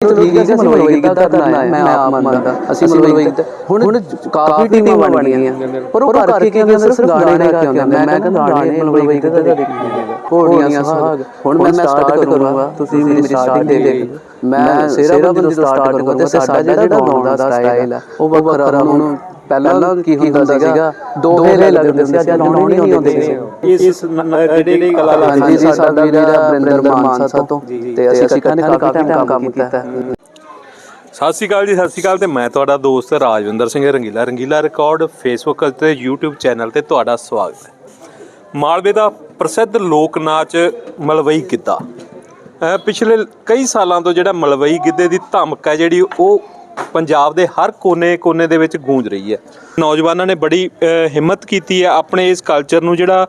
ਠੀਕ ਹੈ ਅਸੀਂ ਮਲਵਈ ਕਿੱਦਾਂ ਕਰਨਾ ਹੈ ਮੈਂ ਆਪ ਮੰਨਦਾ। ਅਸੀਂ ਮਲਵਈ ਹੁਣ ਕਾਫੀ ਟੀਮਾਂ ਬਣ ਗਈਆਂ ਪਰ ਉਹ ਕਰਕੇ ਕੀ ਕਹਿੰਦੇ ਸਿਰਫ ਗਾਣੇ ਗਾ ਕੇ ਆਉਂਦੇ ਮੈਂ ਕਹਿੰਦਾ ਗਾਣੇ ਮਲਵਈ ਕਿੱਦਾਂ ਦੇਖਣਾ ਘੋੜੀਆਂ ਸੁਹਾਗ ਹੁਣ ਮੈਂ ਸਟਾਰਟ ਕਰੂੰਗਾ। ਤੁਸੀਂ ਮੇਰੀ ਸਟਾਰਟਿੰਗ ਦੇਖ ਮੈਂ ਸੇਰਾ ਬੰਦੀ ਤੋਂ ਸਟਾਰਟ ਕਰੂੰਗਾ ਤੇ ਸਾਡਾ ਜਿਹੜਾ ਗਾਉਣ ਦਾ ਸਟਾਈਲ ਹੈ ਉਹ ਵੱਖਰਾ ਹੁਣ ਪਹਿਲਾਂ ਕੀ ਹੁੰਦਾ ਸੀਗਾ? ਦੋਹਰੇ ਲੱਗਦੇ ਸੀ ਅੱਜ ਲਾਉਣੇ ਨਹੀਂ ਆਉਂਦੇ ਕਿਸੇ ਇਸ ਜਿਹੜੀ ਕਲਾ ਹਾਂਜੀ ਜੀ ਸਾਡਾ ਵੀਰਾ ਬ੍ਰਿੰਦਰ ਮਾਨਸਾ ਤੋਂ ਤੇ ਅਸੀਂ ਇਕੱਠੇ ਨੇ ਕਾਫੀ ਟਾਈਮ ਕੰਮ ਕੀਤਾ। ਸਤਿ ਸ਼੍ਰੀ ਅਕਾਲ ਜੀ ਸਤਿ ਸ਼੍ਰੀ ਅਕਾਲ ਤੇ ਮੈਂ ਤੁਹਾਡਾ ਦੋਸਤ ਰਾਜਵਿੰਦਰ ਸਿੰਘ ਰੰਗੀਲਾ। ਰੰਗੀਲਾ ਰਿਕਾਰਡ ਫੇਸਬੁੱਕ ਅਤੇ YouTube ਚੈਨਲ ਤੇ ਤੁਹਾਡਾ ਸਵਾਗਤ ਹੈ। ਮਾਲਵੇ ਦਾ ਪ੍ਰਸਿੱਧ ਲੋਕ ਨਾਚ ਮਲਵਈ ਗਿੱਧਾ। ਪਿਛਲੇ ਕਈ ਸਾਲਾਂ ਤੋਂ ਜਿਹੜਾ ਮਲਵਈ ਗਿੱਧੇ ਦੀ ਧਮਕ ਹੈ ਜਿਹੜੀ ਉਹ ਪੰਜਾਬ ਦੇ ਹਰ ਕੋਨੇ-ਕੋਨੇ ਦੇ ਵਿੱਚ ਗੂੰਜ ਰਹੀ ਹੈ। ਨੌਜਵਾਨਾਂ ਨੇ ਬੜੀ ਹਿੰਮਤ ਕੀਤੀ ਹੈ ਆਪਣੇ ਇਸ ਕਲਚਰ ਨੂੰ ਜਿਹੜਾ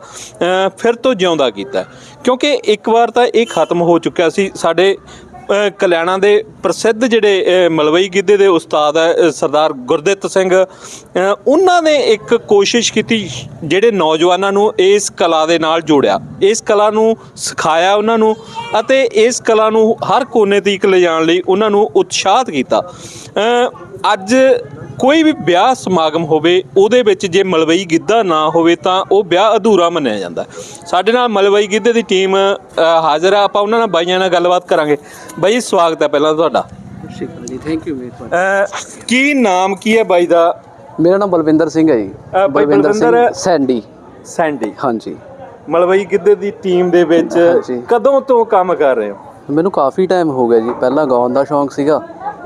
ਫਿਰ ਤੋਂ ਜਿਉਂਦਾ ਕੀਤਾ ਕਿਉਂਕਿ ਇੱਕ ਵਾਰ ਤਾਂ ਇਹ ਖਤਮ ਹੋ ਚੁੱਕਿਆ ਸੀ, ਸਾਡੇ ਕਲਿਆਣਾ ਦੇ ਪ੍ਰਸਿੱਧ ਜਿਹੜੇ ਮਲਵਈ ਗਿੱਧੇ ਦੇ ਉਸਤਾਦ ਹੈ ਸਰਦਾਰ ਗੁਰਦਿੱਤ ਸਿੰਘ ਉਹਨਾਂ ਨੇ ਇੱਕ ਕੋਸ਼ਿਸ਼ ਕੀਤੀ ਜਿਹੜੇ ਨੌਜਵਾਨਾਂ ਨੂੰ ਇਸ ਕਲਾ ਦੇ ਨਾਲ ਜੋੜਿਆ। ਇਸ ਕਲਾ ਨੂੰ ਸਿਖਾਇਆ ਉਹਨਾਂ ਨੂੰ ਅਤੇ ਇਸ ਕਲਾ ਨੂੰ ਹਰ ਕੋਨੇ ਤੀਕ ਲਿਜਾਣ ਲਈ ਉਹਨਾਂ ਨੂੰ ਉਤਸ਼ਾਹਤ ਕੀਤਾ। ਅੱਜ ਕੋਈ ਵੀ ਵਿਆਹ ਸਮਾਗਮ ਹੋਵੇ ਉਹਦੇ ਵਿੱਚ ਜੇ ਮਲਵਈ ਗਿੱਧਾ ਨਾ ਹੋਵੇ ਤਾਂ ਉਹ ਵਿਆਹ ਅਧੂਰਾ ਮੰਨਿਆ ਜਾਂਦਾ ਹੈ। ਸਾਡੇ ਨਾਲ ਮਲਵਈ ਗਿੱਧੇ ਦੀ ਟੀਮ ਹਾਜ਼ਰ ਆ। ਆਪਾਂ ਉਹਨਾਂ ਨਾਲ ਬਾਈਆਂ ਨਾਲ ਗੱਲਬਾਤ ਕਰਾਂਗੇ। ਬਾਈ ਸਵਾਗਤ ਹੈ ਪਹਿਲਾਂ ਤੁਹਾਡਾ। ਸ਼ੁਕਰ ਜੀ ਥੈਂਕ ਯੂ ਮੇਟ ਅ, ਕੀ ਨਾਮ ਕੀ ਹੈ ਬਾਈ ਦਾ? ਮੇਰਾ ਨਾਮ ਬਲਵਿੰਦਰ ਸਿੰਘ ਹੈ ਜੀ। ਬਲਵਿੰਦਰ- ਸੈਂਡੀ। ਸੈਂਡੀ। ਹਾਂਜੀ। ਮਲਵਈ ਗਿੱਧੇ ਦੀ ਟੀਮ ਦੇ ਵਿੱਚ। ਕਦੋਂ ਤੋਂ ਕੰਮ ਕਰ ਰਹੇ ਹੋ? ਮੈਨੂੰ ਕਾਫੀ ਟਾਈਮ ਹੋ ਗਿਆ ਜੀ। ਪਹਿਲਾਂ ਗਾਉਣ ਦਾ ਸ਼ੌਂਕ ਸੀਗਾ।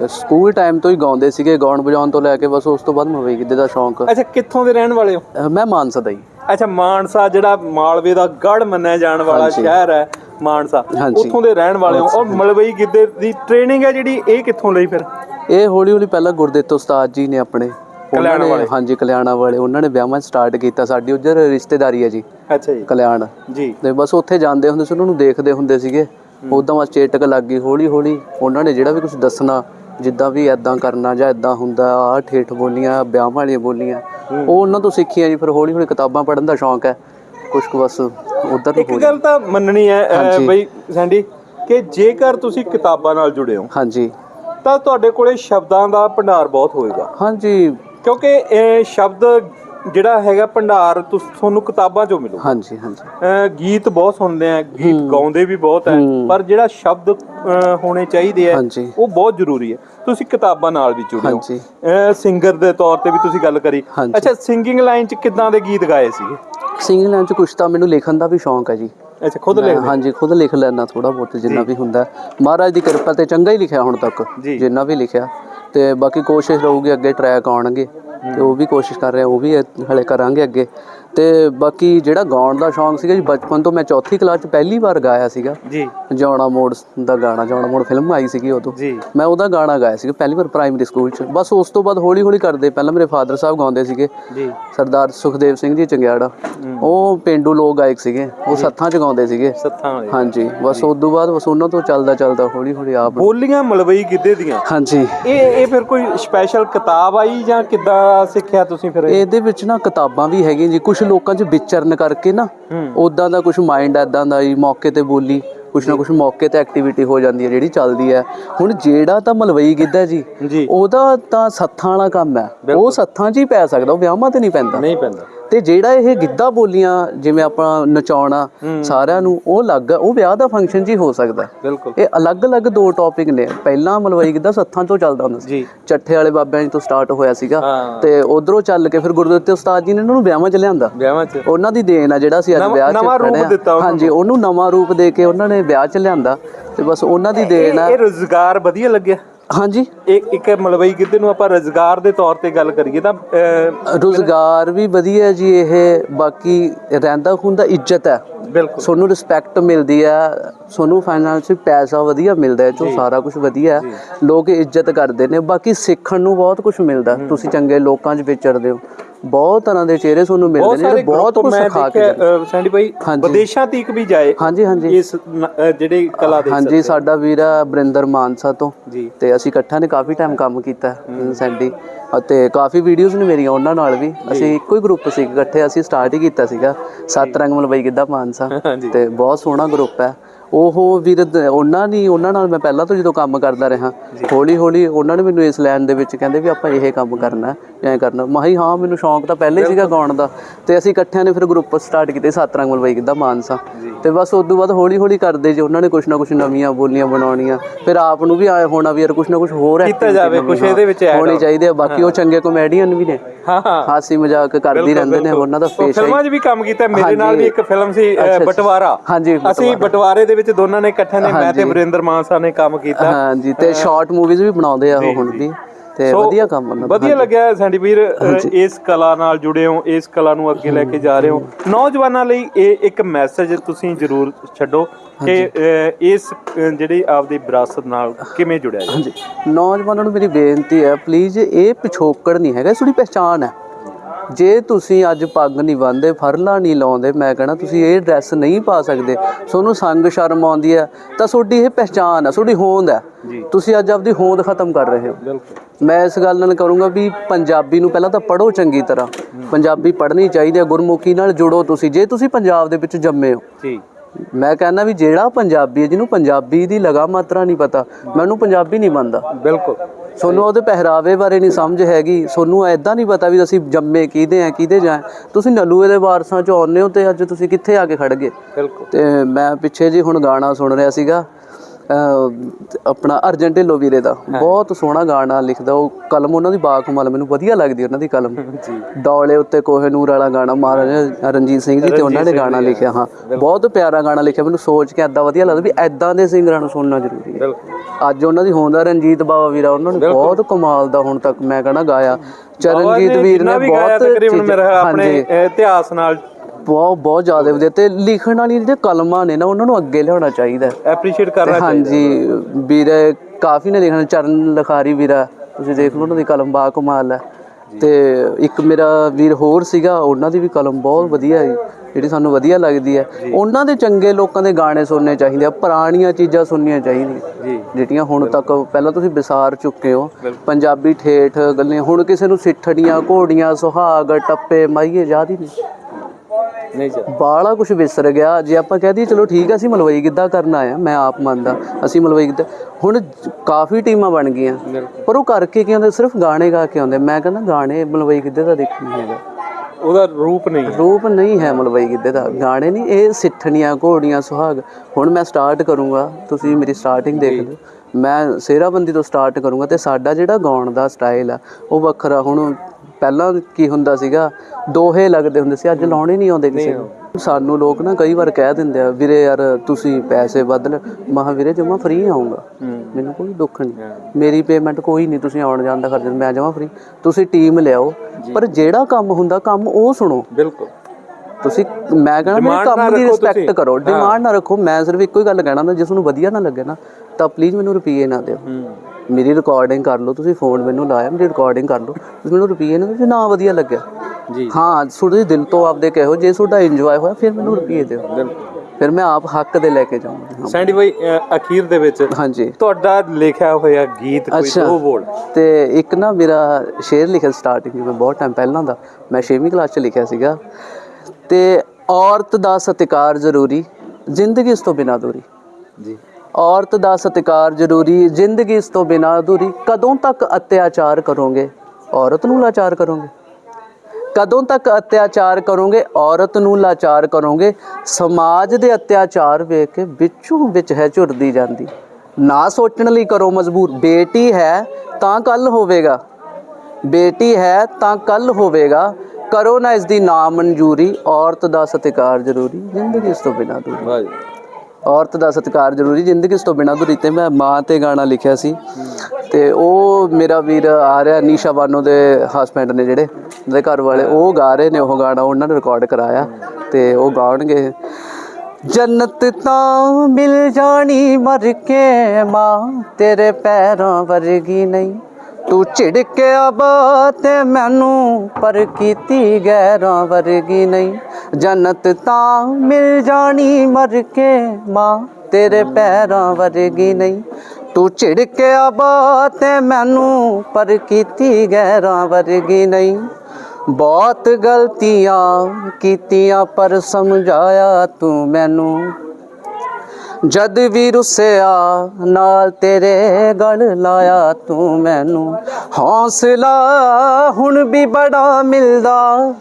ਸਕੂਲ ਟਾਈਮ ਤੋਂ ਹੀ ਗਾਉਂਦੇ ਸੀਗੇ ਗਾਉਣ ਵਜਾਉਣ ਤੋਂ ਲੈ ਕੇ ਬਸ ਉਸ ਤੋਂ ਬਾਅਦ ਮਵੇ ਗਿੱਧੇ ਦਾ ਸ਼ੌਂਕ ਅੱਛਾ ਕਿੱਥੋਂ ਦੇ ਰਹਿਣ ਵਾਲੇ ਹੋ? ਮੈਂ ਮਾਨਸਾ ਦਾ ਜੀ ਅੱਛਾ ਮਾਨਸਾ ਜਿਹੜਾ ਮਾਲਵੇ ਦਾ ਗੜ ਮੰਨਿਆ ਜਾਣ ਵਾਲਾ ਹਾਂਜੀ। ਸ਼ਹਿਰ ਹੈ ਮਾਨਸਾ। ਹਾਂਜੀ। ਉੱਥੋਂ ਦੇ ਰਹਿਣ ਵਾਲੇ ਹੋ। ਔਰ ਮਲਵਈ ਗਿੱਧੇ ਦੀ ਟ੍ਰੇਨਿੰਗ ਹੈ ਜਿਹੜੀ ਇਹ ਕਿੱਥੋਂ ਲਈ ਫਿਰ? ਇਹ ਹੌਲੀ ਹੌਲੀ ਪਹਿਲਾਂ ਗੁਰਦਿੱਤ ਉਸਤਾਦ ਜੀ ਨੇ ਆਪਣੇ ਉਹਨਾਂ ਕਲਿਆਣਾ ਨੇ- ਵਾਲੇ। ਹਾਂਜੀ ਕਲਿਆਣਾ ਵਾਲੇ ਉਹਨਾਂ ਨੇ ਵਿਆਹਾਂ ਸਟਾਰਟ ਕੀਤਾ। ਸਾਡੀ ਉਧਰ ਰਿਸ਼ਤੇਦਾਰੀ ਹੈ ਜੀ ਅੱਛਾ ਜੀ। ਕਲਿਆਣ। ਜੀ। ਤੇ ਬਸ ਉੱਥੇ ਜਾਂਦੇ ਹੁੰਦੇ ਸੀ ਉਹਨਾਂ ਨੂੰ ਦੇਖਦੇ ਹੁੰਦੇ ਸੀਗੇ। ਉਦਾਂ ਬਸ ਚੇਟਕ ਲੱਗ ਗਈ ਹੌਲੀ ਹੌਲੀ ਉਹਨਾਂ ਨੇ ਜਿਹੜਾ ਵੀ ਕੁਝ ਦੱਸਣਾ ਜਿੱਦਾਂ ਵੀ ਐਦਾਂ ਕਰਨਾ ਜਾਂ ਐਦਾਂ ਹੁੰਦਾ ਆ ਠੇਠ ਬੋਲੀਆਂ ਵਿਆਹ ਵਾਲੀਆਂ ਬੋਲੀਆਂ ਉਹ ਉਹਨਾਂ ਤੋਂ ਸਿੱਖੀਆਂ ਜੀ ਫਿਰ ਹੌਲੀ ਹੌਲੀ ਕਿਤਾਬਾਂ ਪੜ੍ਹਨ ਦਾ ਸ਼ੌਂਕ ਹੈ। ਕੁਝ ਕੁ ਬਸ ਉਧਰ ਨੂੰ ਇੱਕ ਹੋ ਗੱਲ ਤਾਂ ਮੰਨਣੀ ਹੈ ਹਾਂਜੀ। ਬਈ ਸੈਂਡੀ ਕਿ ਜੇਕਰ ਤੁਸੀਂ ਕਿਤਾਬਾਂ ਨਾਲ ਜੁੜੇ ਹੋ ਹਾਂਜੀ। ਤਾਂ ਤੁਹਾਡੇ ਕੋਲੇ ਸ਼ਬਦਾਂ ਦਾ ਭੰਡਾਰ ਬਹੁਤ ਹੋਏਗਾ। ਹਾਂਜੀ। ਕਿਉਂਕਿ ਇਹ ਸ਼ਬਦ ਜਿਹੜਾ ਹੈਗਾ ਭੰਡਾਰ ਤੁਸ- ਤੁਹਾਨੂੰ ਕਿਤਾਬਾਂ ਚੋਂ ਮਿਲੂ। ਹਾਂਜੀ ਹਾਂਜੀ। ਅਹ, ਗੀਤ ਬਹੁਤ ਸੁਣਦੇ ਆ ਗੀਤ ਗਾਉਂਦੇ ਵੀ ਬਹੁਤ ਹੈ। ਪਰ ਜਿਹੜਾ ਸ਼ਬਦ ਅਹ, ਹੋਣੇ ਚਾਹੀਦੇ ਆ ਹਾਂਜੀ। ਉਹ ਬਹੁਤ ਜ਼ਰੂਰੀ ਹੈ ਤੁਸੀਂ ਕਿਤਾਬਾਂ ਨਾਲ ਵੀ ਜੁੜੇ ਹੋ। ਹਾਂਜੀ। ਸਿੰਗਰ ਦੇ ਤੌਰ ਤੇ ਵੀ ਤੁਸੀਂ ਗੱਲ ਕਰੀ। ਹਾਂਜੀ। ਅੱਛਾ ਸਿੰਗਿੰਗ ਲਾਈਨ ਚ ਕਿੱਦਾਂ ਦੇ ਗੀਤ ਗਾਏ ਸੀਗੇ? ਸਿੰਗਿੰਗ ਲਾਈਨ ਚ ਕੁਛ ਤਾਂ ਮੈਨੂੰ ਲਿਖਣ ਦਾ ਵੀ ਸ਼ੌਂਕ ਹੈ ਜੀ। ਅੱਛਾ ਖੁਦ ਮੈਂ- ਲਿਖਦੇ ਹਾਂਜੀ ਖੁਦ ਲਿਖ ਲੈਣਾ ਥੋੜਾ ਬਹੁਤ ਜਿੰਨਾ ਵੀ ਹੁੰਦਾ। ਮਹਾਰਾਜ ਦੀ ਕਿਰਪਾ ਤੇ ਚੰਗਾ ਹੀ ਲਿਖਿਆ ਹੁਣ ਤੱਕ ਜੀ। ਜਿੰਨਾ ਵੀ ਲਿਖਿਆ। ਤੇ ਬਾਕੀ ਕੋਸ਼ਿਸ਼ ਰਹੂਗੀ ਅੱਗੇ ਟਰੈਕ ਆਉਣਗੇ। ਤੇ ਉਹ ਵੀ ਕੋਸ਼ਿਸ਼ ਕਰ ਰਿਹਾ ਉਹ ਵੀ ਹਲੇ ਕਰਾਂਗੇ ਅੱਗੇ। ਤੇ ਬਾਕੀ ਜਿਹੜਾ ਗਾਉਣ ਦਾ ਸ਼ੌਂਕ ਸੀਗਾ ਜੀ ਬਚਪਨ ਤੋਂ ਮੈਂ ਚੌਥੀ ਕਲਾਸ ਚ ਪਹਿਲੀ ਵਾਰ ਗਾਇਆ ਸੀਗਾ। ਜੀ। ਜੌਣਾ ਮੋੜ ਦਾ ਗਾਣਾ ਜੌਣਾ ਮੋੜ ਫਿਲਮ ਆਈ ਸੀਗੀ ਉਦੋਂ। ਜੀ। ਮੈਂ ਉਹਦਾ ਗਾਣਾ ਗਾਇਆ ਸੀਗਾ ਪਹਿਲੀ ਵਾਰ ਪ੍ਰਾਇਮਰੀ ਸਕੂਲ ਚ। ਬਸ ਉਸ ਤੋਂ ਬਾਅਦ ਹੌਲੀ ਹੌਲੀ ਕਰਦੇ ਪਹਿਲਾਂ ਮੇਰੇ ਫਾਦਰ ਸਾਹਿਬ ਗਾਉਂਦੇ ਸੀਗੇ। ਜੀ। ਸਰਦਾਰ ਸੁਖਦੇਵ ਸਿੰਘ ਜੀ ਚੰਗਿਆੜਾ। ਉਹ ਪਿੰਡੂ ਲੋਕ ਗਾਇਕ ਸੀਗੇ ਉਹ ਸੱਥਾਂ ਚ ਗਾਉਂਦੇ ਸੀਗੇ। ਸੱਥਾਂ ਵਾਲੇ। ਹਾਂਜੀ ਬਸ ਉਸ ਤੋਂ ਬਾਅਦ ਬਸ ਉਹਨਾਂ ਤੋਂ ਚੱਲਦਾ ਚੱਲਦਾ ਹੌਲੀ ਹੌਲੀ ਆਪ ਬੋਲੀਆਂ ਮਲਵਈ ਗਿੱਧੇ ਦੀਆਂ। ਹਾਂਜੀ। ਇਹ ਇਹ ਫਿਰ ਕੋਈ ਸਪੈਸ਼ਲ ਕਿਤਾਬ ਆਈ ਜਾਂ ਕਿੱਦਾਂ ਸਿੱਖਿਆ ਤੁਸੀਂ ਫਿਰ ਇਹ? ਇਹਦੇ ਵਿੱਚ ਨਾ ਕਿਤਾਬਾਂ ਵੀ ਹੈਗੀਆਂ ਜੀ ਕੁਝ ਲੋਕਾਂ 'ਚ ਵਿਚਰਨ ਕਰਕੇ ਨਾ ਹੂੰ। ਉਦਾਂ ਦਾ ਕੁਝ ਮਾਈਂਡ ਐਦਾਂ ਦਾ ਜੀ ਮੌਕੇ ਤੇ ਬੋਲੀ ਕੁਛ ਨਾ ਕੁਛ ਮੌਕੇ ਤੇ ਐਕਟੀਵਿਟੀ ਹੋ ਜਾਂਦੀ ਹੈ ਜਿਹੜੀ ਚੱਲਦੀ ਹੈ। ਹੁਣ ਜਿਹੜਾ ਤਾਂ ਮਲਵਈ ਗਿੱਧਾ ਜੀ ਜੀ। ਉਹਦਾ ਤਾਂ ਸੱਥਾਂ ਵਾਲਾ ਕੰਮ ਹੈ। ਉਹ ਸੱਥਾਂ 'ਚ ਹੀ ਪੈ ਸਕਦਾ ਉਹ ਵਿਆਹਾਂ ਤੇ ਨਹੀਂ ਪੈਂਦਾ। ਨਹੀਂ ਪੈਂਦਾ। ਤੇ ਜਿਹੜਾ ਇਹ ਗਿੱਧਾ ਬੋਲੀਆਂ ਜਿਵੇਂ ਆਪਾਂ ਨਚਾਉਣਾ ਸਾਰਿਆਂ ਨੂੰ ਉਹ ਅਲੱਗ ਆ, ਉਹ ਵਿਆਹ ਦਾ ਫੰਕਸ਼ਨ 'ਚ ਹੀ ਸਕਦਾ। ਬਿਲਕੁਲ। ਇਹ ਅਲੱਗ-ਅਲੱਗ ਦੋ ਟੌਪਿਕ ਨੇ। ਪਹਿਲਾਂ ਮਲਵਈ ਗਿੱਧਾ ਸੱਥਾਂ ਤੋਂ ਚੱਲਦਾ ਹੁੰਦਾ ਸੀ। ਜੀ। ਚੱਠੇ ਵਾਲੇ ਬਾਬਿਆਂ ਜੀ ਤੋਂ ਸਟਾਰਟ ਹੋਇਆ ਸੀਗਾ। ਤੇ ਉਧਰੋਂ ਚੱਲ ਕੇ ਫਿਰ ਗੁਰਦੁੱਤੇ ਉਸਤਾਦ ਜੀ ਨੇ ਇਹਨਾਂ ਨੂੰ ਵਿਆਹਾਂ 'ਚ ਲਿਆਂਦਾ। ਵਿਆਹਾਂ 'ਚ। ਉਹਨਾਂ ਦੀ ਦੇਣ ਆ ਜਿਹੜਾ ਸੀ ਅੱਜ ਵਿਆਹ 'ਚ ਨਵਾਂ ਰੂਪ। ਦਿੱਤਾ ਹਾਂਜੀ ਉਹਨੂੰ ਨਵਾਂ ਰੂਪ ਦੇ ਕੇ ਉਹਨਾਂ ਨੇ ਵਿਆਹ 'ਚ ਲਿਆਂਦਾ। ਤੇ ਬਸ ਉਹਨਾਂ ਦੀ ਦੇਣ ਆ। ਇਹ ਰੋਜ਼ਗਾਰ ਵਧੀਆ ਲੱਗਿਆ। ਹਾਂਜੀ। ਇੱਕ ਇੱਕ ਮਲਵਈ ਗਿੱਧੇ ਨੂੰ ਆਪਾਂ ਰੋਜ਼ਗਾਰ ਦੇ ਤੌਰ ਤੇ ਗੱਲ ਕਰੀਏ ਤਾਂ ਰੋਜ਼ਗਾਰ ਵੀ ਵਧੀਆ ਜੀ ਇਹ ਬਾਕੀ ਰਹਿੰਦਾ ਹੁੰਦਾ ਇੱਜ਼ਤ ਹੈ। ਬਿਲਕੁਲ। ਤੁਹਾਨੂੰ ਰਿਸਪੈਕਟ ਮਿਲਦੀ ਆ ਤੁਹਾਨੂੰ ਫਾਈਨੈਂਸ਼ੀਅਲ ਪੈਸਾ ਵਧੀਆ ਮਿਲਦਾ ਹੈ ਜੋ ਸਾਰਾ ਕੁਝ ਵਧੀਆ ਲੋਕ ਇੱਜ਼ਤ ਕਰਦੇ ਨੇ ਬਾਕੀ ਸਿੱਖਣ ਨੂੰ ਬਹੁਤ ਕੁਝ ਮਿਲਦਾ ਤੁਸੀਂ ਚੰਗੇ ਲੋਕਾਂ 'ਚ ਵਿਚਰਦੇ ਹੋ ਬਹੁਤ ਤਰ੍ਹਾਂ ਦੇ ਚਿਹਰੇ ਤੁਹਾਨੂੰ ਮਿਲਦੇ ਨੇ ਜਿਹੜੇ ਬਹੁਤ ਕੁਝ ਸਿਖਾ ਕੇ ਸੈਂਡੀ ਭਾਈ। ਵਿਦੇਸ਼ਾਂ ਤੀਕ ਵੀ ਜਾਏ ਹਾਂਜੀ ਹਾਂਜੀ। ਇਸ ਜਿਹੜੇ ਕਲਾ ਦੇ ਹਾਂਜੀ ਸਾਡਾ ਵੀਰ ਆ ਬਰਿੰਦਰ ਮਾਨਸਾ ਤੋਂ ਜੀ। ਤੇ ਅਸੀਂ ਇਕੱਠਿਆਂ ਨੇ ਕਾਫੀ ਟਾਈਮ ਕੰਮ ਕੀਤਾ ਸੈਂਡੀ। ਅਤੇ ਕਾਫੀ ਵੀਡੀਓਜ਼ ਨੇ ਮੇਰੀਆਂ ਉਹਨਾਂ ਨਾਲ ਵੀ। ਅਸੀਂ ਇੱਕੋ ਹੀ ਗਰੁੱਪ ਸੀ ਇਕੱਠੇ ਅਸੀਂ ਸਟਾਰਟ ਹੀ ਕੀਤਾ ਸੀਗਾ ਸੱਤ ਰੰਗ ਮਲਬਈ ਗਿੱਧਾ ਮਾਨਸਾ। ਤੇ ਬਹੁਤ ਸੋਹਣਾ ਗਰੁੱਪ ਹੈ। ਉਹ ਵੀਰ ਦ- ਉਹਨਾਂ ਨਹੀਂ ਉਹਨਾਂ ਨਾਲ ਮੈਂ ਪਹਿਲਾਂ ਤੋਂ ਜਦੋਂ ਕੰਮ ਕਰਦਾ ਰਿਹਾ ਹੌਲੀ ਹੌਲੀ ਉਹਨਾਂ ਨੇ ਮੈਨੂੰ ਇਸ ਲਾਈਨ ਦੇ ਵਿੱਚ ਕਹਿੰਦੇ ਵੀ ਆਪਾਂ ਇਹ ਕੰਮ ਕਰਨਾ ਹੈ, ਐਂ ਕਰਨਾ। ਮੈਂ ਕਿਹਾ ਹਾਂ ਮੈਨੂੰ ਸ਼ੌਂਕ ਤਾਂ ਪਹਿਲੇ ਹੀ ਸੀਗਾ ਗਾਉਣ ਦਾ ਤੇ ਅਸੀਂ ਇਕੱਠਿਆਂ ਨੇ ਫਿਰ ਗਰੁੱਪ ਸਟਾਰਟ ਕੀਤੇ ਸੱਤ ਰੰਗ ਮਲਵਈ ਕਿੱਦਾਂ ਮਾਨਸਾ। ਤੇ ਬਸ ਉਸ ਤੋਂ ਬਾਅਦ ਹੌਲੀ ਹੌਲੀ ਕਰਦੇ ਜੇ ਉਹਨਾਂ ਨੇ ਕੁਛ ਨਾ ਕੁਛ ਨਵੀਆਂ ਬੋਲੀਆਂ ਬਣਾਉਣੀਆਂ। ਫਿਰ ਆਪ ਨੂੰ ਵੀ ਆਏ ਹੋਣਾ ਵੀ ਯਾਰ ਕੁਛ ਨਾ ਕੁਛ ਹੋਰ ਕੀਤਾ activity ਜਾਵੇ, ਕੁਛ ਹਾਂ, ਇਹਦੇ ਵਿੱਚ ਹੋਣੀ ਚਾਹੀਦੀ ਹੈ ਬਾਕੀ ਉਹ ਚੰਗੇ ਕਮੇਡੀਅਨ ਵੀ ਨੇ। ਹਾਂ ਹਾਂ। ਹਾਸੀ ਮਜ਼ਾਕ ਕਰਦੇ ਹੀ ਰਹਿੰਦੇ ਨੇ ਉਹਨਾਂ ਦਾ ਪੇਸ਼ਾ ਹੀ ਫਿਲਮਾਂ 'ਚ ਵੀ ਕੰਮ ਕੀਤਾ ਮੇਰੇ ਨਾਲ ਵੀ ਇੱਕ ਫਿਲਮ ਸੀ ਬਟਵਾਰਾ। ਹਾਂਜੀ ਅਸੀਂ ਬਟਵਾਰੇ। ਦੇ ਵਿੱਚ ਦੋਨਾਂ ਨੇ ਇਕੱਠੇ ਨੇ ਮੈਂ ਤੇ ਵਰਿੰਦਰ ਮਾਨਸਾ ਨੇ ਕੰਮ ਕੀਤਾ। ਹਾਂਜੀ ਤੇ ਸ਼ਾਰਟ ਮੂਵੀਜ਼ ਵੀ ਬਣਾਉਂਦੇ ਆ ਉਹ ਹੁਣ ਵੀ। ਤੇ ਵਧੀਆ ਕੰਮ ਉਹਨਾਂ ਦਾ। ਵਧੀਆ ਲੱਗਿਆ ਸੈਂਡੀ ਵੀਰ ਅ, ਇਸ ਕਲਾ ਨਾਲ ਜੁੜੇ ਹੋ ਇਸ ਕਲਾ ਨੂੰ ਅੱਗੇ ਲੈ ਕੇ ਜਾ ਰਹੇ ਹੋ। ਨੌਜਵਾਨਾਂ ਲਈ ਇਹ ਇੱਕ ਮੈਸੇਜ ਤੁਸੀਂ ਜ਼ਰੂਰ ਛੱਡੋ ਕਿ ਅ, ਇਸ ਅ, ਜਿਹੜੀ ਆਪਦੀ ਵਿਰਾਸਤ ਨਾਲ ਕਿਵੇਂ ਜੁੜਿਆ ਜਾਵੇ ਹਾਂਜੀ। ਨੌਜਵਾਨਾਂ ਨੂੰ ਮੇਰੀ ਬੇਨਤੀ ਹੈ ਪਲੀਜ਼ ਇਹ ਪਿਛੋਕੜ ਨਹੀਂ ਹੈਗਾ ਇਹ ਤੁਹਾਡੀ ਪਹਿਚਾਨ ਹੈ। ਜੇ ਤੁਸੀਂ ਅੱਜ ਪੱਗ ਨਹੀਂ ਬੰਨਦੇ ਫਰਲਾ ਨਹੀਂ ਲਾਉਂਦੇ ਮੈਂ ਕਹਣਾ ਤੁਸੀਂ ਇਹ ਡਰੈਸ ਨਹੀਂ ਪਾ ਸਕਦੇ। ਤੁਹਾਨੂੰ ਸੰਗ ਸ਼ਰਮ ਆਉਂਦੀ ਹੈ ਤਾਂ ਤੁਹਾਡੀ ਇਹ ਪਹਿਚਾਨ ਹੈ ਤੁਹਾਡੀ ਹੋਂਦ ਹੈ। ਤੁਸੀਂ ਅੱਜ ਆਪਦੀ ਹੋਂਦ ਖਤਮ ਕਰ ਰਹੇ ਹੋ। ਮੈਂ ਇਸ ਗੱਲ ਨਾਲ ਕਰੂੰਗਾ ਵੀ ਪੰਜਾਬੀ ਨੂੰ ਪਹਿਲਾਂ ਤਾਂ ਪੜ੍ਹੋ ਚੰਗੀ ਤਰ੍ਹਾਂ। ਪੰਜਾਬੀ ਪੜ੍ਹਨੀ ਚਾਹੀਦੀ ਹੈ ਗੁਰਮੁਖੀ ਨਾਲ ਜੁੜੋ ਤੁਸੀਂ। ਜੇ ਤੁਸੀਂ ਪੰਜਾਬ ਦੇ ਵਿੱਚ ਜੰਮੇ ਹੋ ਜੀ। ਮੈਂ ਕਹਿੰਦਾ ਵੀ ਜਿਹੜਾ ਪੰਜਾਬੀ ਹੈ ਜਿਹਨੂੰ ਪੰਜਾਬੀ ਦੀ ਲਗਾ ਮਾਤਰਾ ਨਹੀਂ ਪਤਾ ਮੈਂ ਉਹਨੂੰ ਪੰਜਾਬੀ ਨਹੀਂ ਮੰਨਦਾ। ਬਿਲਕੁਲ। ਤੁਹਾਨੂੰ ਉਹਦੇ ਪਹਿਰਾਵੇ ਬਾਰੇ ਨਹੀਂ ਸਮਝ ਹੈਗੀ। ਤੁਹਾਨੂੰ ਐਦਾਂ ਨਹੀਂ ਪਤਾ ਵੀ ਅਸੀਂ ਜੰਮੇ ਕਿਹਦੇ ਆ ਕਿਹਦੇ ਜਾਂ। ਤੁਸੀਂ ਨਲੂਏ ਦੇ ਵਾਰਸਾਂ ਚ ਆਉਂਦੇ ਹੋ ਤੇ ਅੱਜ ਤੁਸੀਂ ਕਿੱਥੇ ਆ ਕੇ ਖੜ ਗਏ? ਬਿਲਕੁਲ। ਤੇ ਮੈਂ ਪਿੱਛੇ ਜੀ ਹੁਣ ਗਾਣਾ ਸੁਣ ਰਿਹਾ ਸੀਗਾ। ਆਪਣਾ ਅਰਜਨ ਢਿੱਲੋਂ ਵੀਰੇ ਦਾ। ਬਹੁਤ ਸੋਹਣਾ ਗਾਣਾ ਲਿਖਦਾ ਉਹ ਕਲਮ ਉਹਨਾਂ ਦੀ ਬਾਖਮਾਲ ਮੈਨੂੰ ਵਧੀਆ ਲੱਗਦੀ ਉਹਨਾਂ ਦੀ ਕਲਮ। ਜੀ। ਡੌਲੇ ਉੱਤੇ ਕੋਹੇ ਨੂਰ ਵਾਲਾ ਗਾਣਾ ਮਹਾਰਾਜਾ ਰਣਜੀਤ ਸਿੰਘ ਜੀ ਤੇ ਉਹਨਾਂ ਨੇ ਗਾਣਾ ਲਿਖਿਆ ਹਾਂ। ਬਹੁਤ ਪਿਆਰਾ ਗਾਣਾ ਲਿਖਿਆ ਮੈਨੂੰ ਸੋਚ ਕੇ ਐਦਾਂ ਵਧੀਆ ਲੱਗਦਾ ਵੀ ਐਦਾਂ ਦੇ ਸਿੰਗਰਾਂ ਨੂੰ ਸੁਣਨਾ ਜ਼ਰੂਰੀ ਹੈ। ਅੱਜ ਉਹਨਾਂ ਦੀ ਹੋਂਦਾ ਰਣਜੀਤ ਬਾਵਾ ਵੀਰਾ ਉਹਨਾਂ ਨੇ ਬਹੁਤ ਕਮਾਲ ਦਾ ਹੁਣ ਤੱਕ ਮੈਂ ਕਹਣਾ ਗਾਇਆ। ਚਰਨਜੀਤ ਵੀਰ ਨੇ ਬਹੁਤ ਤਕਰੀਬਨ ਮੇਰਾ ਆਪਣੇ ਇਤਿਹਾਸ ਨਾਲ ਬਹੁਤ ਬਹੁਤ ਜ਼ਿਆਦਾ ਵਧੀਆ ਤੇ ਲਿਖਣ ਵਾਲੀ ਜਿਹੜੇ ਕਲਮਾਂ ਨੇ ਨਾ ਉਹਨਾਂ ਨੂੰ ਅੱਗੇ ਲਿਆਉਣਾ ਚਾਹੀਦਾ ਹੈ। ਐਪਰੀਸ਼ੀਏਟ ਕਰਨਾ ਚਾਹੀਦਾ। ਹਾਂਜੀ ਵੀਰੇ ਕਾਫੀ ਨੇ ਲਿਖਣ ਚਰਨ ਲਖਾਰੀ ਵੀਰਾ ਤੁਸੀਂ ਦੇਖ ਲਓ ਉਹਨਾਂ ਦੀ ਕਲਮ ਬਾ ਕਮਾਲ ਹੈ। ਤੇ ਇੱਕ ਮੇਰਾ ਵੀਰ ਹੋਰ ਸੀਗਾ ਉਹਨਾਂ ਦੀ ਵੀ ਕਲਮ ਬਹੁਤ ਵਧੀਆ ਹੈ ਜਿਹੜੀ ਸਾਨੂੰ ਵਧੀਆ ਲੱਗਦੀ ਹੈ। ਉਹਨਾਂ ਦੇ ਚੰਗੇ ਲੋਕਾਂ ਦੇ ਗਾਣੇ ਸੁਣਨੇ ਚਾਹੀਦੇ ਆ ਪੁਰਾਣੀਆਂ ਚੀਜ਼ਾਂ ਸੁਣਨੀਆਂ ਚਾਹੀਦੀਆਂ। ਜੀ। ਜਿਹੜੀਆਂ ਹੁਣ ਤੱਕ ਪਹਿਲਾਂ ਤੁਸੀਂ ਵਿਸਾਰ ਚੁੱਕੇ ਹੋ ਪੰਜਾਬੀ ਠੇਠ ਗੱਲਾਂ ਹੁਣ ਕਿਸੇ ਨੂੰ ਸਿੱਠੜੀਆਂ ਘੋੜੀਆਂ ਸੁਹਾਗ ਟੱਪੇ ਮਾਈਏ ਯਾਦ ਹੀ ਨਹੀਂ। ਨਹੀਂ ਬਾਲਾ ਕੁਝ ਵਿਸਰ ਗਿਆ। ਜੇ ਆਪਾਂ ਕਹਿ ਦਈਏ ਚਲੋ ਠੀਕ ਹੈ ਅਸੀਂ ਮਲਵਈ ਗਿੱਧਾ ਕਰਨ ਆ ਮੈਂ ਆਪ ਮੰਨਦਾ। ਅਸੀਂ ਮਲਵਈ ਗਿੱਧਾ ਹੁਣ ਕਾਫੀ ਟੀਮਾਂ ਬਣ ਗਈਆਂ। ਪਰ ਉਹ ਕਰਕੇ ਕੀ ਆਉਂਦੇ? ਸਿਰਫ ਗਾਣੇ ਗਾ ਕੇ ਆਉਂਦੇ। ਮੈਂ ਕਹਿੰਦਾ ਗਾਣੇ ਮਲਵਈ ਗਿੱਧੇ ਦਾ ਦੇਖਣ ਹੈਗਾ? ਉਹਦਾ ਰੂਪ ਨਹੀਂ। ਹੈ ਰੂਪ ਨਹੀਂ ਹੈ ਮਲਵਈ ਗਿੱਧੇ ਦਾ। ਗਾਣੇ ਨਹੀਂ ਇਹ ਸਿੱਠਣੀਆਂ ਘੋੜੀਆਂ ਸੁਹਾਗ। ਹੁਣ ਮੈਂ ਸਟਾਰਟ ਕਰੂੰਗਾ। ਤੁਸੀਂ ਮੇਰੀ ਸਟਾਰਟਿੰਗ ਦੇਖ ਲਓ। ਮੈਂ ਸੇਰਾਬੰਦੀ ਤੋਂ ਸਟਾਰਟ ਕਰੂੰਗਾ ਤੇ ਸਾਡਾ ਜਿਹੜਾ ਗਾਉਣ ਦਾ ਸਟਾਈਲ ਆ ਉਹ ਵੱਖਰਾ। ਹੁਣ ਪਹਿਲਾਂ ਕੀ ਹੁੰਦਾ ਸੀਗਾ ਦੋਹੇ ਲੱਗਦੇ ਹੁੰਦੇ ਸੀ ਅੱਜ ਲਾਉਣੇ ਨਹੀਂ ਆਉਂਦੇ ਕਿਸੇ ਨੂੰ। ਸਾਨੂੰ ਲੋਕ ਨਾ ਕਈ ਵਾਰ ਕਹਿ ਦਿੰਦੇ ਆ ਵੀਰੇ ਯਾਰ ਤੁਸੀਂ ਪੈਸੇ ਵੱਧ ਲੈ। ਮਹਾ ਵੀਰੇ ਜਮਾ ਫ੍ਰੀ ਆਉਂਗਾ ਮੈਨੂੰ ਕੋਈ ਦੁੱਖ ਨਹੀਂ। ਮੇਰੀ ਪੇਮੈਂਟ ਕੋਈ ਨਹੀਂ ਤੁਸੀਂ ਆਉਣ ਜਾਣ ਦਾ ਖਰਚਾ ਮੈਂ ਜਮਾ ਫ੍ਰੀ ਤੁਸੀਂ ਟੀਮ ਲਿਆਓ। ਪਰ ਜਿਹੜਾ ਕੰਮ ਹੁੰਦਾ ਕੰਮ ਉਹ ਸੁਣੋ। ਬਿਲਕੁਲ। ਤੁਸੀਂ ਮੈਂ ਕਹਿੰਦਾ ਕੰਮ ਦੀ ਰਿਸਪੈਕਟ। ਕਰੋ। ਡਿਮਾਂਡ ਨਾ ਰੱਖੋ। ਮੈਂ ਸਿਰਫ ਇੱਕੋ ਹੀ ਗੱਲ ਕਹਿਣਾ ਨਾ ਜਿਸ ਨੂੰ ਵਧੀਆ ਨਾ ਲੱਗੇ ਨਾ ਤਾਂ ਪਲੀਜ਼ ਮੈਨੂੰ ਰੁਪਈਏ ਨਾ ਦਿਓ। ਮੇਰੀ ਰਿਕਾਰਡਿੰਗ ਕਰ ਲਓ ਤੁਸੀਂ ਫੋਨ ਮੈਨੂੰ ਲਾਇਆ ਮੇਰੀ ਰਿਕਾਰਡਿੰਗ ਕਰ ਲਓ। ਤੁਸੀਂ ਮੈਨੂੰ ਰੁਪਈਏ ਨਾ ਜੇ ਨਾ ਵਧੀਆ ਲੱਗਿਆ। ਜੀ। ਹਾਂ ਤੁਹਾਡੇ ਦਿਲ ਤੋਂ ਆਪਦੇ ਕਹੋ ਜੇ ਤੁਹਾਡਾ ਇੰਜੋਏ ਹੋਇਆ ਫਿਰ ਮੈਨੂੰ ਰੁਪਈਏ ਦਿਓ। ਫਿਰ ਮੈਂ ਆਪ ਹੱਕ ਦੇ ਲੈ ਕੇ ਜਾਊਂਗਾ। ਸੈਂਡੀ ਬਾਈ ਅਖੀਰ ਦੇ ਵਿੱਚ ਹਾਂਜੀ। ਤੁਹਾਡਾ ਲਿਖਿਆ ਹੋਇਆ ਗੀਤ ਕੋਈ। ਦੋ ਬੋਲ। ਤੇ ਇੱਕ ਨਾ ਮੇਰਾ ਸ਼ੇਰ ਲਿਖਿਆ ਸਟਾਰਟਿੰਗ ਵਿੱਚ ਬਹੁਤ ਟਾਈਮ ਪਹਿਲਾਂ ਦਾ ਮੈਂ 6ਵੀਂ ਕਲਾਸ ਚ ਲਿਖਿਆ ਸੀਗਾ। ਤੇ ਔਰਤ ਦਾ ਸਤਿਕਾਰ ਜ਼ਰੂਰੀ ਜ਼ਿੰਦਗੀ ਇਸ ਤੋਂ ਬਿਨਾਂ ਅਧੂਰੀ। ਜੀ। ਔਰਤ ਦਾ ਸਤਿਕਾਰ ਜ਼ਰੂਰੀ, ਜ਼ਿੰਦਗੀ ਇਸ ਤੋਂ ਬਿਨਾਂ ਅਧੂਰੀ। ਕਦੋਂ ਤੱਕ ਅਤਿਆਚਾਰ ਕਰੋਗੇ? ਔਰਤ ਨੂੰ ਲਾਚਾਰ ਕਰੋਗੇ। ਕਦੋਂ ਤੱਕ ਅਤਿਆਚਾਰ ਕਰੋਗੇ? ਔਰਤ ਨੂੰ ਲਾਚਾਰ ਕਰੋਗੇ। ਸਮਾਜ ਦੇ ਅਤਿਆਚਾਰ ਵੇਖ ਕੇ ਵਿੱਚੋਂ ਵਿੱਚ ਹੈ ਝੁਰਦੀ ਜਾਂਦੀ। ਨਾ ਸੋਚਣ ਲਈ ਕਰੋ ਮਜਬੂਰ। ਬੇਟੀ ਹੈ ਤਾਂ ਕੱਲ ਹੋਵੇਗਾ। ਬੇਟੀ ਹੈ ਤਾਂ ਕੱਲ ਹੋਵੇਗਾ। ਕਰੋ ਨਾ ਇਸ ਦੀ ਨਾ ਮਨਜ਼ੂਰੀ ਔਰਤ ਦਾ ਸਤਿਕਾਰ ਜ਼ਰੂਰੀ। ਜ਼ਿੰਦਗੀ ਇਸ ਤੋਂ ਬਿਨਾਂ ਅਧੂਰੀ। ਔਰਤ ਦਾ ਸਤਿਕਾਰ ਜ਼ਰੂਰੀ, ਜ਼ਿੰਦਗੀ ਇਸ ਤੋਂ ਬਿਨਾਂ ਅਧੂਰੀ ਤੇ ਮੈਂ ਮਾਂ ਤੇ ਗਾਣਾ ਲਿਖਿਆ ਸੀ। ਤੇ ਉਹ ਮੇਰਾ ਵੀਰ ਆ ਰਿਹਾ ਨੀਸ਼ਾ ਬਾਨੋ ਦੇ ਹਸਬੰਡ ਨੇ ਜਿਹੜੇ, ਉਹਦੇ ਘਰ ਵਾਲੇ, ਉਹ ਗਾ ਰਹੇ ਨੇ ਉਹ ਗਾਣਾ, ਉਹਨਾਂ ਨੇ ਰਿਕਾਰਡ ਕਰਾਇਆ ਤੇ ਉਹ ਗਾਉਣਗੇ। ਜੰਨਤ ਤਾਂ ਮਿਲ ਜਾਣੀ ਮਰ ਕੇ ਮਾਂ, ਤੇਰੇ ਪੈਰਾਂ ਵਰਗੀ ਨਹੀਂ। ਤੂੰ ਝਿੜਕਿਆ ਬਾਤ ਮੈਨੂੰ, ਪਰ ਕੀਤੀ ਗੈਰਾਂ ਵਰਗੀ ਨਹੀਂ। ਜੰਨਤ ਤਾਂ ਮਿਲ ਜਾਣੀ ਮਰ ਕੇ ਮਾਂ, ਤੇਰੇ ਪੈਰਾਂ ਵਰਗੀ ਨਹੀਂ। ਤੂੰ ਝਿੜਕਿਆ ਬਾਤ ਮੈਨੂੰ, ਪਰ ਕੀਤੀ ਗੈਰਾਂ ਵਰਗੀ ਨਹੀਂ। ਬਹੁਤ ਗਲਤੀਆਂ ਕੀਤੀਆਂ, ਪਰ ਸਮਝਾਇਆ ਤੂੰ ਮੈਨੂੰ। ਜਦ ਵੀ ਰੁੱਸਿਆ, ਨਾਲ ਤੇਰੇ ਗਲ ਲਾਇਆ ਤੂੰ ਮੈਨੂੰ। ਹੌਸਲਾ ਹੁਣ ਵੀ ਬੜਾ ਮਿਲਦਾ,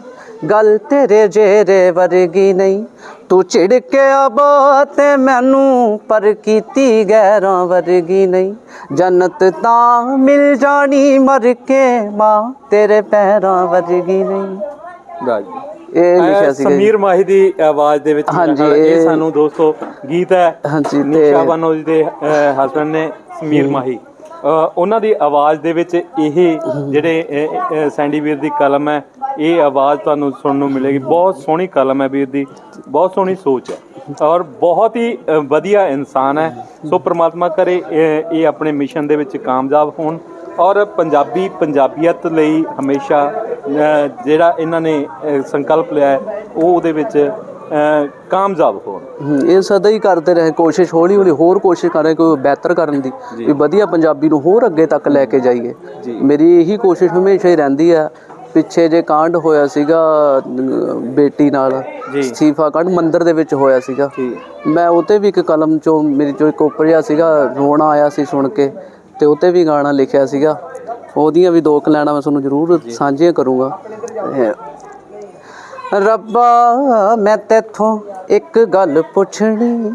ਗੱਲ ਤੇਰੇ ਜੇਰੇ ਵਰਗੀ ਨਹੀਂ। ਤੂੰ ਝਿੜਕਿਆ ਬਾਤ ਮੈਨੂੰ, ਪਰ ਕੀਤੀ ਗੈਰਾਂ ਵਰਗੀ ਨਹੀਂ। ਜੰਨਤ ਤਾਂ ਮਿਲ ਜਾਣੀ, ਮਰ ਕੇ ਮਾਂ ਤੇਰੇ ਪੈਰਾਂ ਵਰਗੀ ਨਹੀਂ। ਰਾਜ ਇਹ ਲਿਖਿਆ ਜੀ। ਸਮੀਰ ਮਾਹੀ ਦੀ ਆਵਾਜ਼ ਦੇ ਵਿੱਚ ਇਹ ਸਾਨੂੰ ਦੋਸਤੋ ਗੀਤ ਹੈ। ਹਾਂਜੀ, ਤੇ- ਨਿਸ਼ਾ ਬਾਨੋ ਜੀ ਦੇ ਹਸਬੰਡ ਨੇ ਸਮੀਰ ਮਾਹੀ। ਉਹਨਾਂ ਦੀ ਆਵਾਜ਼ ਦੇ ਵਿੱਚ ਇਹ ਜਿਹੜੇ ਸੈਂਡੀ ਵੀਰ ਦੀ ਕਲਮ ਹੈ ਇਹ ਆਵਾਜ਼ ਤੁਹਾਨੂੰ ਸੁਣਨ ਨੂੰ ਮਿਲੇਗੀ। ਬਹੁਤ ਸੋਹਣੀ ਕਲਮ ਹੈ ਵੀਰ ਦੀ। ਬਹੁਤ ਸੋਹਣੀ ਸੋਚ ਹੈ। ਔਰ ਬਹੁਤ ਹੀ ਵਧੀਆ ਇਨਸਾਨ ਹੈ। ਸੋ ਪ੍ਰਮਾਤਮਾ ਕਰੇ ਇਹ ਆਪਣੇ ਮਿਸ਼ਨ ਦੇ ਵਿੱਚ ਕਾਮਯਾਬ ਹੋਣ। ਔਰ ਪੰਜਾਬੀ ਪੰਜਾਬੀਅਤ ਲਈ ਹਮੇਸ਼ਾ ਜਿਹੜਾ ਇਹਨਾਂ ਨੇ ਸੰਕਲਪ ਲਿਆ ਉਹ ਉਹਦੇ ਵਿੱਚ ਕਾਮਯਾਬ ਹੋਣ। ਇਹ ਸਦਾ ਹੀ ਕਰਦੇ ਰਹੇ ਕੋਸ਼ਿਸ਼ ਹੌਲੀ ਹੌਲੀ ਹੋਰ ਕੋਸ਼ਿਸ਼ ਕਰ ਰਹੇ ਕੋਈ ਬਿਹਤਰ ਕਰਨ ਦੀ ਵੀ ਵਧੀਆ ਪੰਜਾਬੀ ਨੂੰ ਹੋਰ ਅੱਗੇ ਤੱਕ ਲੈ ਕੇ ਜਾਈਏ। ਮੇਰੀ ਇਹੀ ਕੋਸ਼ਿਸ਼ ਹਮੇਸ਼ਾ ਹੀ ਰਹਿੰਦੀ ਆ ਪਿੱਛੇ ਜੇ ਕਾਂਡ ਹੋਇਆ ਸੀਗਾ ਬੇਟੀ ਨਾਲ ਜੀ। ਸਤੀਫਾ ਕਾਂਡ ਮੰਦਿਰ ਦੇ ਵਿੱਚ ਹੋਇਆ ਸੀਗਾ। ਮੈਂ ਉਤੇ ਵੀ ਇੱਕ ਕਲਮ ਚੋਂ ਮੇਰੀ ਚੋਂ ਇੱਕ ਉਪਰਿਆ ਸੀਗਾ ਰੋਣਾ ਆਇਆ ਸੀ ਸੁਣ ਕੇ ਤੇ ਉਤੇ ਵੀ ਗਾਣਾ ਲਿਖਿਆ ਸੀਗਾ। ਉਹਦੀਆਂ ਵੀ ਦੋ ਕੁ ਮੈਂ ਤੁਹਾਨੂੰ ਜ਼ਰੂਰ ਸਾਂਝੀਆਂ ਕਰੂੰਗਾ। ਰੱਬਾ, ਮੈਂ ਤੇਥੋਂ ਇੱਕ ਗੱਲ ਪੁੱਛਣੀ।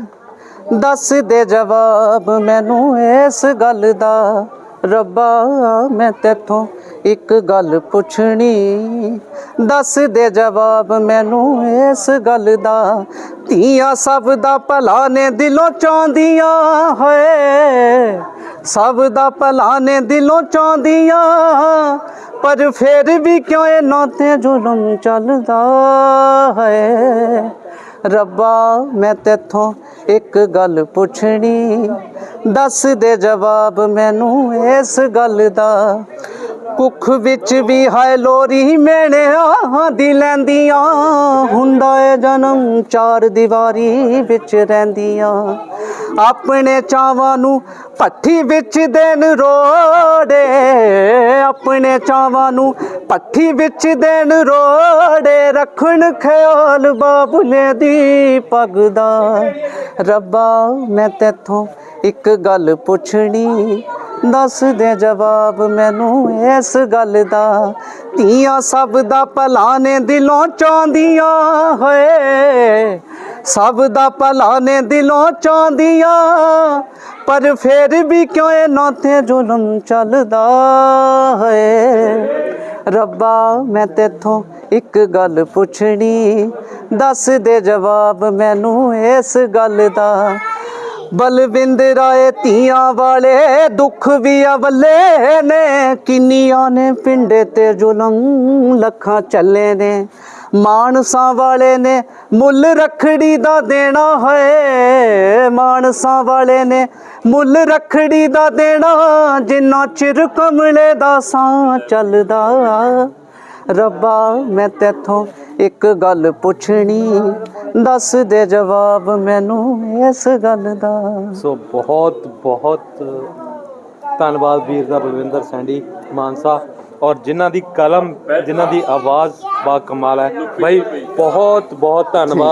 ਦੱਸ ਦੇ ਜਵਾਬ ਮੈਨੂੰ ਇਸ ਗੱਲ ਦਾ। ਰੱਬਾ, ਮੈਂ ਤੇਥੋਂ ਇੱਕ ਗੱਲ ਪੁੱਛਣੀ। ਦੱਸ ਦੇ ਜਵਾਬ ਮੈਨੂੰ ਇਸ ਗੱਲ ਦਾ। ਧੀਆਂ ਸਭ ਦਾ ਭਲਾ ਨੇ ਦਿਲੋਂ ਚਾਹੁੰਦੀਆਂ, ਹੋਏ। ਸਭ ਦਾ ਭਲਾ ਨੇ ਦਿਲੋਂ ਚਾਹੁੰਦੀਆਂ, ਪਰ ਫਿਰ ਵੀ ਕਿਉਂ ਇਹਨਾਂ ਤੇ ਜ਼ੁਲਮ ਚੱਲਦਾ ਹੈ ਰੱਬਾ, ਮੈਂ ਤੇਥੋਂ ਇੱਕ ਗੱਲ ਪੁੱਛਣੀ। ਦੱਸ ਦੇ ਜਵਾਬ ਮੈਨੂੰ ਇਸ ਗੱਲ ਦਾ। ਕੁੱਖ ਵਿੱਚ ਵੀ ਹਾਏ ਲੋਰੀ ਮੇਣਿਆਂ ਦੀ ਲੈਂਦੀਆਂ। ਹੁੰਦਾ ਏ ਜਨਮ ਚਾਰ ਦੀਵਾਰੀ ਵਿੱਚ ਰਹਿੰਦੀਆਂ। ਆਪਣੇ ਚਾਵਾਂ ਨੂੰ ਪੱਠੀ ਵਿੱਚ ਦੇਣ ਰੋੜੇ। ਆਪਣੇ ਚਾਵਾਂ ਨੂੰ ਪੱਠੀ ਵਿੱਚ ਦੇਣ ਰੋੜੇ। ਰੱਖਣ ਖਿਆਲ ਬਾਬੁਲੇ ਦੀ ਪੱਗਦਾ। ਰੱਬਾ, ਮੈਂ ਤੇਥੋਂ ਇੱਕ ਗੱਲ ਪੁੱਛਣੀ, ਦੱਸ ਦੇ ਜਵਾਬ ਮੈਨੂੰ ਇਸ ਗੱਲ ਦਾ। ਧੀਆਂ ਸਭ ਦਾ ਭਲਾ ਨੇ ਦਿਲੋਂ ਚਾਹੁੰਦੀਆਂ, ਹੋਏ। ਸਭ ਦਾ ਭਲਾ ਨੇ ਦਿਲੋਂ ਚਾਹੁੰਦੀਆਂ, ਪਰ ਫਿਰ ਵੀ ਕਿਉਂ ਇਹਨਾਂ ਤੇ ਜ਼ੁਲਮ ਚੱਲਦਾ ਹੈ ਰੱਬਾ, ਮੈਂ ਤੇਥੋਂ ਇੱਕ ਗੱਲ ਪੁੱਛਣੀ, ਦੱਸ ਦੇ ਜਵਾਬ ਮੈਨੂੰ ਇਸ ਗੱਲ ਦਾ। ਬਲਵਿੰਦ ਰਾਏ ਧੀਆਂ ਵਾਲੇ, ਦੁੱਖ ਵੀ ਅਵਲੇ ਨੇ। ਕਿੰਨੀਆਂ ਨੇ ਪਿੰਡੇ ਤੇ ਜ਼ੁਲਮ, ਲੱਖਾਂ ਚੱਲੇ ਨੇ। ਮਾਨਸਾਂ ਵਾਲੇ ਨੇ ਮੁੱਲ ਰਖੜੀ ਦਾ ਦੇਣਾ ਹੈ। ਮਾਨਸਾਂ ਵਾਲੇ ਨੇ ਮੁੱਲ ਰਖੜੀ ਦਾ ਦੇਣਾ। ਜਿੰਨਾ ਚਿਰ ਕਮਲੇ ਦਾ ਸਾਹ ਚੱਲਦਾ ਰੱਬਾ, ਮੈਂ ਤੇਥੋਂ ਇੱਕ ਗੱਲ ਪੁੱਛਣੀ। ਦੱਸ ਦੇ ਜਵਾਬ ਮੈਨੂੰ ਇਸ ਗੱਲ ਦਾ। ਸੋ ਬਹੁਤ ਬਹੁਤ ਧੰਨਵਾਦ ਵੀਰ ਦਾ ਬਲਵਿੰਦਰ ਸੈਂਡੀ, ਮਾਨਸਾ। ਔਰ ਜਿਨ੍ਹਾਂ ਦੀ ਕਲਮ, ਜਿਨ੍ਹਾਂ ਦੀ ਆਵਾਜ਼ ਬਾ ਕਮਾਲ ਹੈ। ਭਾਈ ਬਹੁਤ ਬਹੁਤ ਧੰਨਵਾਦ।